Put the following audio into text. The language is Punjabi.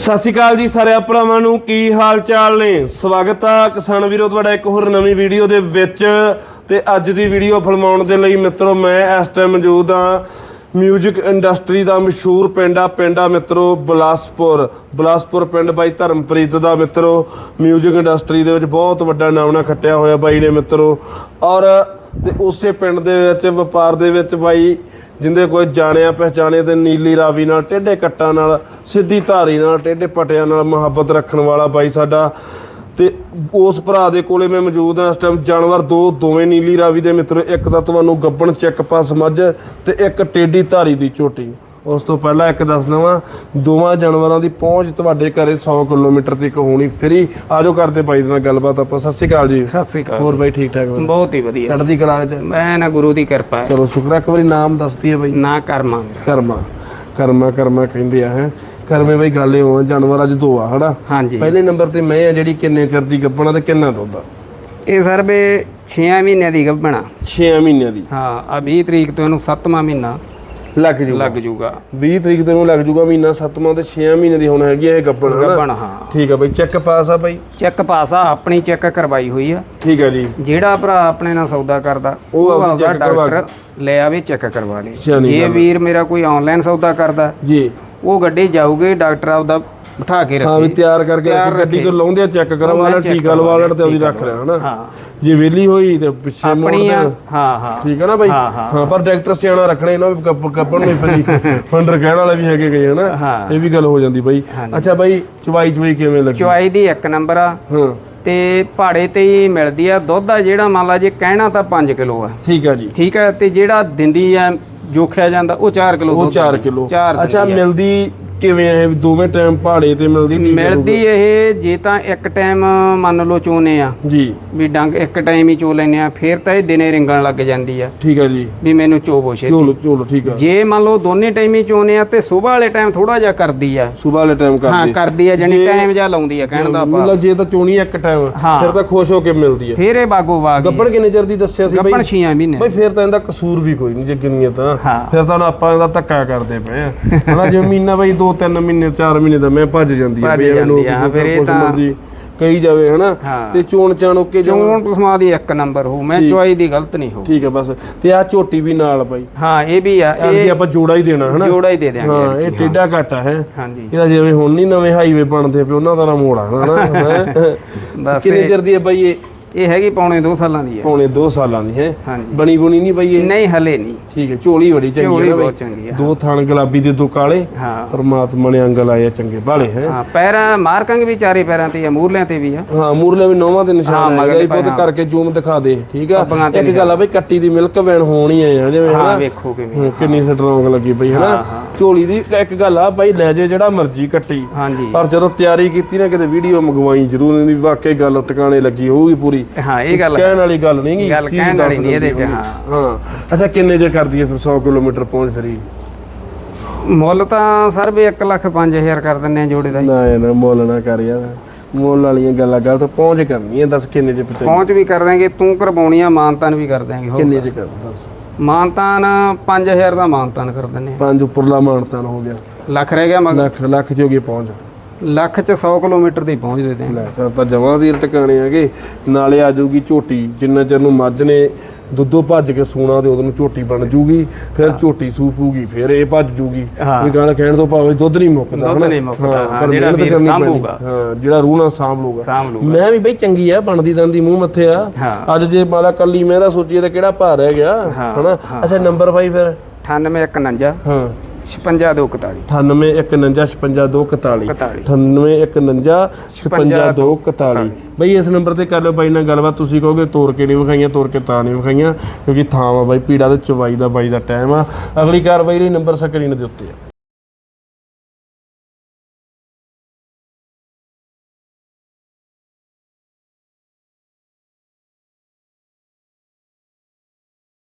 ਸਤਿ ਸ਼੍ਰੀ ਅਕਾਲ ਜੀ ਸਾਰਿਆਂ ਭਰਾਵਾਂ ਨੂੰ, ਕੀ ਹਾਲ ਚਾਲ ਨੇ? ਸਵਾਗਤ ਆ ਕਿਸਾਨ ਵੀਰੋ ਤੁਹਾਡਾ ਇੱਕ ਹੋਰ ਨਵੀਂ ਵੀਡੀਓ ਦੇ ਵਿੱਚ। ਤੇ ਅੱਜ ਦੀ ਵੀਡੀਓ ਫਿਲਮਾਉਣ ਦੇ ਲਈ ਮਿੱਤਰੋ, ਮੈਂ ਇਸ ਟਾਈਮ ਮੌਜੂਦ ਆ ਮਿਊਜ਼ਿਕ ਇੰਡਸਟਰੀ ਦਾ ਮਸ਼ਹੂਰ ਪਿੰਡ ਆ ਪਿੰਡ ਆ ਮਿੱਤਰੋ ਬਲਾਸਪੁਰ। ਬਲਾਸਪੁਰ ਪਿੰਡ ਬਾਈ ਧਰਮਪ੍ਰੀਤ ਦਾ ਮਿੱਤਰੋ ਮਿਊਜ਼ਿਕ ਇੰਡਸਟਰੀ ਦੇ ਵਿੱਚ ਬਹੁਤ ਵੱਡਾ ਨਾਮਣਾ ਖੱਟਿਆ ਹੋਇਆ ਬਾਈ ਨੇ ਮਿੱਤਰੋ। ਔਰ ਤੇ ਉਸੇ ਪਿੰਡ ਦੇ ਵਿੱਚ, ਵਪਾਰ ਦੇ ਵਿੱਚ ਬਾਈ ਜਿੰਦੇ ਕੋਈ ਜਾਣਿਆ ਪਹਿਚਾਣਿਆ ਤੇ ਨੀਲੀ ਰਾਵੀ ਨਾਲ, ਟੇਢੇ ਕੱਟਾਂ ਨਾਲ, ਸਿੱਧੀ ਧਾਰੀ ਨਾਲ, ਟੇਢੇ ਪਟਿਆਂ ਨਾਲ ਮੁਹੱਬਤ ਰੱਖਣ ਵਾਲਾ ਬਾਈ ਸਾਡਾ। ਤੇ ਉਸ ਭਰਾ ਦੇ ਕੋਲੇ ਮੈਂ ਮੌਜੂਦ ਹਾਂ ਇਸ ਟਾਈਮ ਜਾਨਵਰ ਦੋ, ਦੋਵੇਂ ਨੀਲੀ ਰਾਵੀ ਦੇ ਮਿੱਤਰ, ਇੱਕ ਤਾਂ ਤੁਹਾਨੂੰ ਗੱਬਣ ਚੈੱਕ ਪਾਸ ਮੱਝ, ਤੇ ਇੱਕ ਟੇਢੀ ਧਾਰੀ ਦੀ ਝੋਟੀ ਉਸ ਤੋਂ ਪਹਿਲਾਂ ਇੱਕ ਦੱਸ ਦਵਾਂ ਦੋਵਾਂ ਜਾਨਵਰਾਂ ਦੀ ਪਹੁੰਚ ਤੁਹਾਡੇ ਘਰੇ 100 ਕਿਲੋਮੀਟਰ ਤੱਕ ਹੋਣੀ ਫ੍ਰੀ ਆਜੋ ਕਰਦੇ ਬਾਈ ਦੇ ਨਾਲ ਗੱਲਬਾਤ ਆਪਾਂ। ਸਤਿ ਸ਼੍ਰੀ ਅਕਾਲ ਜੀ। ਸਤਿ ਸ੍ਰੀ ਅਕਾਲ। ਹੋਰ ਬਾਈ ਠੀਕ ਠਾਕ ਹੋ? ਬਹੁਤ ਹੀ ਵਧੀਆ। ਚੜ੍ਹਦੀ ਕਲਾ ਚ ਮੈਂ ਨਾ ਗੁਰੂ ਦੀ ਕਿਰਪਾ ਹੈ। ਚਲੋ ਸ਼ੁਕਰ ਹੈ ਇੱਕ ਵਾਰੀ ਨਾਮ ਦੱਸਦੀ ਹੈ ਬਾਈ। ਨਾ ਕਰਮਾ। ਮੇਰਾ ਕਰਮਾ। ਕਰਮਾ ਕਰਮਾ ਕਹਿੰਦੇ ਆ ਹੈ। ਕਰਮੇ ਬਈ ਗੱਲ ਇਹ ਹੋ ਜਾਨਵਰ ਅੱਜ ਦੋ ਆ ਹਨਾ? ਹਾਂਜੀ। ਪਹਿਲੇ ਨੰਬਰ ਤੇ ਮੈਂ ਆ ਜਿਹੜੀ ਕਿੰਨੇ ਚਿਰ ਦੀ ਗੱਭਣਾ ਤੇ ਕਿੰਨਾ ਦੁੱਧ ਆ? ਇਹ ਸਰ ਵੇ 6 ਮਹੀਨਿਆਂ ਦੀ ਗੱਭਣਾ। 6 ਮਹੀਨਿਆਂ ਦੀ। ਹਾਂ ਆ 20 ਤਰੀਕ ਤੋਂ ਇਹਨੂੰ 7ਵਾਂ ਮਹੀਨਾ। ਲੱਗ ਜੂਗਾ। ਲੱਗ ਜੂਗਾ। 20 ਤਰੀਕ ਤੈਨੂੰ ਲੱਗ ਜੂਗਾ ਮਹੀਨਾ 7ਵਾਂ ਤੇ 6 ਮਹੀਨੇ ਦੀ ਹੁਣ ਹੈਗੀ ਆ ਇਹ ਗੱਭਣ ਹਨਾ? ਗੱਭਣ ਹਾਂ। ਠੀਕ ਆ ਬਈ ਚੈੱਕ ਪਾਸ ਆ ਬਈ? ਚੈੱਕ ਪਾਸਾ ਆਪਣੀ ਚੈੱਕ ਕਰਵਾਈ ਹੋਈ ਆ। ਠੀਕ ਆ ਜੀ। ਜਿਹੜਾ ਭਰਾ ਆਪਣੇ ਨਾਲ ਸੌਦਾ ਕਰਦਾ ਉਹ ਕਰਵਾ ਡਾਕਟਰ ਲੈ ਆਵੇ ਚੈੱਕ ਕਰਵਾ ਲੇ। ਜੇ ਵੀਰ ਮੇਰਾ ਕੋਈ ਆਨਲਾਈਨ ਸੌਦਾ ਕਰਦਾ ਜੀ। ਉਹ ਗੱਡੀ ਜਾਊਗੀ ਡਾਕਟਰ ਆਪਦਾ ਬਿਠਾ ਕੇ ਹਾਂ ਵੀ ਰੱਖੇ। ਤਿਆਰ ਕਰਕੇ ਰੱਖੀ, ਗੱਡੀ ਰੱਖੇ। ਤੋਂ ਲਾਉਂਦੇ ਆ ਚੈੱਕ ਕਰਵਾ ਲੈ ਟੀਕਾ ਲਵਾ ਲੈਣ ਤੇ ਉਹਦੀ ਰੱਖ ਹਨਾ ਹਾਂ। ਜੇ ਵਿਹਲੀ ਹੋਈ ਤੇ ਪਿੱਛੇ ਮੋੜ ਦੇ ਆ ਹਾਂ ਹਾਂ। ਠੀਕ ਹੈ ਨਾ ਬਾਈ? ਹਾਂ, ਪਰ ਡਾਕਟਰ ਸਿਆਣਾ ਰੱਖਣਾ ਇਹਨਾਂ ਵੀ ਕੱਪ ਕੱਪਣ ਨਹੀਂ ਫਰੀ। ਫੰਡਰ ਕਹਿਣ ਵਾਲੇ ਵੀ ਹੈਗੇ ਗਏ ਹਨਾ। ਇਹ ਵੀ ਗੱਲ ਹੋ ਜਾਂਦੀ ਬਾਈ। ਅੱਛਾ ਬਾਈ ਚਵਾਈ ਚਵਾਈ ਕਿਵੇਂ ਲੱਗੀ? ਚੁਆਈ ਦੀ ਇੱਕ ਨੰਬਰ ਆ। ਹਾਂ। ਤੇ ਪਹਾੜੇ ਤੇ ਹੀ ਮਿਲਦੀ ਆ। ਦੁੱਧ ਆ ਜਿਹੜਾ ਮੰਨ ਲਾ ਜੇ ਕਹਿਣਾ ਤਾਂ 5 ਕਿਲੋ ਆ। ਠੀਕ ਆ ਜੀ। ਠੀਕ ਹੈ ਤੇ ਜਿਹੜਾ ਦਿੰਦੀ ਆ ਜੋਖਿਆ ਜਾਂਦਾ ਉਹ 4 ਕਿਲੋ ਉਹ ਦੁੱਧ 4 ਦਿੰਦੀ ਆ। ਕਿਲੋ। ਅੱਛਾ ਆ। ਮਿਲਦੀ ਕਿਵੇਂ ਹੈ ਦੋਵੇਂ ਟਾਈਮ ਪਹਾੜੇ ਤੇ ਮਿਲਦੀ ਠੀਕ ਹੈ ਮਿਲਦੀ ਇਹ ਜੇ ਤਾਂ ਇੱਕ ਟਾਈਮ ਮੰਨ ਲਓ ਚੋਨੇ ਆ ਜੀ। ਵੀ ਡੰਗ ਇੱਕ ਟਾਈਮ ਹੀ ਚੋ ਲੈਨੇ ਆ ਫਿਰ ਤਾਂ ਇਹ ਦਿਨੇ ਰਿੰਗਣ ਲੱਗ ਜਾਂਦੀ ਆ। ਠੀਕ ਆ ਜੀ। ਵੀ ਮੈਨੂੰ ਚੋਬੋ ਛੇਤੀ। ਚਲੋ ਚਲੋ ਠੀਕ ਆ। ਜੇ ਮੰਨ ਲਓ ਦੋਨੇ ਟਾਈਮ ਹੀ ਚੋਨੇ ਆ ਤੇ ਸਵੇਰ ਵਾਲੇ ਟਾਈਮ ਥੋੜਾ ਜਿਹਾ ਕਰਦੀ ਆ। ਸਵੇਰ ਵਾਲੇ ਟਾਈਮ ਹਾਂ ਕਰਦੀ ਕਰਦੀ ਆ ਜਾਨੀ ਟਾਈਮ ਜਿਹਾ ਲਾਉਂਦੀ ਆ ਕਹਿਣ ਦਾ ਆਪਾਂ ਮਤਲਬ ਜੇ ਤਾਂ ਚੋਣੀ ਇੱਕ ਟਾਈਮ ਹਾਂ। ਫਿਰ ਤਾਂ ਖੁਸ਼ ਹੋ ਕੇ ਮਿਲਦੀ ਹੈ ਫਿਰ ਇਹ ਬਾਗੋ ਬਾਗ ਹੀ। ਗੱਬਣ ਕਿੰਨੇ ਚਿਰ ਦੀ ਦੱਸਿਆ ਸੀ ਬਾਈ? 6 ਮਹੀਨੇ। ਬਈ ਫਿਰ ਤਾਂ ਇਹਦਾ ਕਸੂਰ ਵੀ ਕੋਈ ਨਹੀਂ ਜੇ ਗਿਣੀਏ ਤਾਂ। ਹਾਂ। ਫਿਰ ਤਾਂ ਹੁਣ ਆਪਾਂ ਇਹਦਾ ਧੱਕਾ ਕਰਦੇ ਪਏ ਆ। ਹਨਾ ਜੇ ਮਹੀਨਾ ਬਈ 2-3 ਮਹੀਨੇ 4 ਮਹੀਨੇ ਦਾ ਮੈਂ ਭੱਜ ਜਾਂਦੀ ਆ ਭੱਜ ਜਾਂਦੀ ਲੋਕ ਆ, ਫਿਰ ਇਹ ਤਾਂ- ਕਹੀ ਜਾਵੇ ਹਨਾ? ਹਾਂ। ਤੇ ਚੋਣ ਚਾਣ ਜੋ ਚੋਣ ਪਸਮਾ ਦੀ ਇੱਕ ਨੰਬਰ ਹੋ ਮੈਂ ਚੁਆਈ ਦੀ ਗਲਤ ਨਹੀਂ ਹੋ ਠੀਕ ਹੈ ਬਸ। ਤੇ ਆ ਝੋਟੀ ਵੀ ਨਾਲ ਬਾਈ। ਹਾਂ ਇਹ ਵੀ ਆ ਇਹ ਇਹ ਆਪਾਂ ਜੋੜਾ ਹੀ ਦੇਣਾ ਹਨਾ? ਜੋੜਾ ਹੀ ਦੇ ਦਿਆਂਗੇ ਹਾਂ ਇਹ ਟੇਡਾ ਘਾਟਾ ਹੈ। ਹਾਂਜੀ। ਇਹਦਾ ਜਿਵੇਂ ਹੁਣ ਨਹੀਂ ਨਵੇਂ ਹਾਈਵੇ ਬਣਦੇ ਪਏ ਉਹਨਾਂ ਦਾ ਨਾ ਮੋੜ ਆ ਹਨਾ? ਹੈਂ। ਬਸ ਕਿੰਨੇ ਇਹ- ਚਿਰ ਦੀ ਹੈ ਬਾਈ ਇਹ? ਇਹ ਹੈਗੀ ਪੌਣੇ 2 ਸਾਲਾਂ ਦੀ ਹੈ। ਪੌਣੇ 2 ਸਾਲਾਂ ਦੀ ਹੈ। ਹਾਂਜੀ। ਬਣੀ ਬੁਣੀ ਨਹੀਂ ਬਾਈ ਇਹ? ਨਹੀਂ ਹਲੇ ਨਹੀਂ। ਠੀਕ ਹੈ ਝੋਲੀ ਬੜੀ ਚੰਗੀ ਝੋਲੀ ਹੈ ਬਹੁਤ ਚੰਗੀ ਆ ਦੋ ਥਣ ਗੁਲਾਬੀ ਦੇ ਦੋ ਕਾਲੇ ਹਾਂ। ਪਰਮਾਤਮਾ ਨੇ ਅੰਗਲ ਆਏ ਆ ਚੰਗੇ ਬਾਲੇ ਹੈ। ਹਾਂ ਪੈਰਾਂ ਮਾਰਕਾਂਗੇ ਵੀ ਚਾਰੇ ਪੈਰਾਂ ਤੇ ਆ ਮੂਰਲਿਆਂ ਤੇ ਵੀ ਆ। ਹਾਂ ਮੂਰਲੇ ਵੀ ਨੌਵਾਂ ਦੇ ਹਾਂ, ਨਿਸ਼ਾਨ ਮਗਰਲੇ ਹੈਗਾ ਇਹ ਬਹੁਤ ਕਰਕੇ ਜ਼ੂਮ ਦਿਖਾ ਦੇ ਠੀਕ ਆ? ਤੇ ਇੱਕ ਗੱਲ ਆ ਬਈ ਕੱਟੀ ਦੀ ਮਿਲਕ ਵੈਨ ਹੋਣੀ ਆ ਜਿਵੇਂ ਹਾਂ ਹਨਾ? ਵੇਖੋ ਕਿਵੇਂ ਹਾਂ, ਕਿੰਨੀ ਸਟਰੋਂਗ ਲੱਗੀ ਪਈ ਹਨਾ? ਹਾਂ, ਹਾਂ। ਝੋਲੀ ਦੀ ਇੱਕ ਗੱਲ ਆ ਬਾਈ ਲੈ ਜੇ ਜਿਹੜਾ ਮਰਜ਼ੀ ਕੱਟੀ। ਹਾਂਜੀ। ਪਰ ਜਦੋਂ ਤਿਆਰੀ ਕੀਤੀ ਨਾ ਕਿਤੇ ਵੀਡੀਓ ਮੰਗਵਾਈ ਜ਼ਰੂਰ ਇਹਦੀ ਵਾਕਈ ਗੱਲ ਟਿਕਾਣੇ ਲੱਗੀ ਹੋਊਗੀ ਪੂਰੀ। ਹਾਂ ਇਹ ਗੱਲ ਕਹਿਣ ਵਾਲੀ ਗੱਲ ਨਹੀਂ ਗੀ ਗੱਲ ਕਹਿਣ ਵਾਲੀ ਨਹੀਂ ਇਹਦੇ ਚ, ਹੋਊਗੀ। ਹਾਂ। ਅੱਛਾ ਕਿੰਨੇ ਜੇ ਕਰਦੀ ਹੈ ਫਿਰ 100 ਕਿਲੋਮੀਟਰ ਪਹੁੰਚ ਫਰੀ ਮੁੱਲ ਤਾਂ ਸਰ ਵੀ 1 ਲੱਖ 5000 ਕਰ ਦਿੰਨੇ ਆ ਜੋੜੇ ਦਾ ਹੀ। ਨਾ ਨਾ ਮੁੱਲ ਨਾ ਕਰ ਯਾਰ। ਮੁੱਲ ਵਾਲੀਆਂ ਗੱਲਾਂ ਗੱਲ ਤੋਂ ਪਹੁੰਚ ਕਰਨੀ ਹੈ ਦੱਸ ਕਿੰਨੇ ਜੇ ਪਹੁੰਚ ਵੀ ਕਰ ਦਾਂਗੇ ਤੂੰ ਕਰਵਾਉਣੀ ਆ ਮਾਨਤਾਨ ਵੀ ਕਰ ਦਾਂਗੇ ਕਿੰਨੇ ਜੇ ਕਰ ਦੱਸ। ਮਾਨਤਾਨ 5000 ਦਾ ਮਾਨਤਾਨ ਕਰ ਦਿੰਨੇ ਆ। ਪੰਜ ਉੱਪਰਲਾ ਮਾਨਤਾਨ ਹੋ ਗਿਆ। ਲੱਖ ਰਹਿ ਗਿਆ ਮਗਰ। ਲੱਖ ਲੱਖ ਚ ਹੋ ਗਈ ਪਹੁੰਚ। ਲੱਖ ਚ 100 ਕਿਲੋਮੀਟਰ ਦੀ ਪਹੁੰਚ ਦੇ ਦੇ ਲੈ ਫਿਰ ਤਾਂ ਜਮਾਂ ਦੀ ਟਿਕਾਣੇ ਹੈਗੇ ਨਾਲੇ ਆ ਜਾਊਗੀ ਝੋਟੀ ਜਿੰਨਾ ਚਿਰ ਨੂੰ ਮੱਝ ਨੇ ਦੁੱਧੋਂ ਭੱਜ ਕੇ ਸੂਣਾ ਤੇ ਉਦੋਂ ਨੂੰ ਝੋਟੀ ਬਣ ਜੂਗੀ ਫਿਰ ਝੋਟੀ ਸੂਪੂਗੀ ਫਿਰ ਇਹ ਭੱਜ ਜੂਗੀ। ਹਾਂ। ਵੀ ਗੱਲ ਕਹਿਣ ਤੋਂ ਭਾਵੇਂ ਦੁੱਧ ਨਹੀਂ ਮੁੱਕਦਾ ਦੁੱਧ? ਨਹੀਂ ਮੁੱਕਦਾ, ਹਾਂ, ਪਰ ਜਿਹੜਾ ਵੀਰ। ਸਾਂਭੂਗਾ। ਹਾਂ ਜਿਹੜਾ ਰੂਹ ਨਾਲ ਸਾਂਭ ਲੂਗਾ ਮੈਂ ਵੀ ਬਈ ਚੰਗੀ ਆ ਬਣਦੀ ਦੰਦੀ ਮੂੰਹ ਮੱਥੇ ਆ। ਅੱਜ ਜੇ ਮਾਲਾ ਕੱਲੀ ਮੈਂ ਤਾਂ ਸੋਚੀਏ ਤਾਂ ਕਿਹੜਾ ਭਾਰ ਰਹਿ ਗਿਆ ਹਨਾ? ਅੱਛਾ ਨੰਬਰ ਬਾਈ ਫਿਰ? 98 ਹਾਂ। 56 241 9819565241 41 9819565241 ਬਈ ਇਸ ਨੰਬਰ ਤੇ ਕਰ ਲਓ ਬਾਈ ਨਾਲ ਗੱਲਬਾਤ ਤੁਸੀਂ ਕਹੋਗੇ ਤੋਰ ਕੇ ਨਹੀਂ ਵਿਖਾਈਆਂ ਤੋਰ ਕੇ ਤਾਂ ਨਹੀਂ ਵਿਖਾਈਆਂ ਕਿਉਂਕਿ ਥਾਂ ਆ ਬਾਈ ਪੀੜਾ ਤੇ ਚਵਾਈ ਦਾ ਬਾਈ ਦਾ ਟਾਈਮ ਆ। ਅਗਲੀ ਕਾਰਵਾਈ ਲਈ ਨੰਬਰ ਸਕਰੀਨ ਦੇ ਉੱਤੇ ਆ।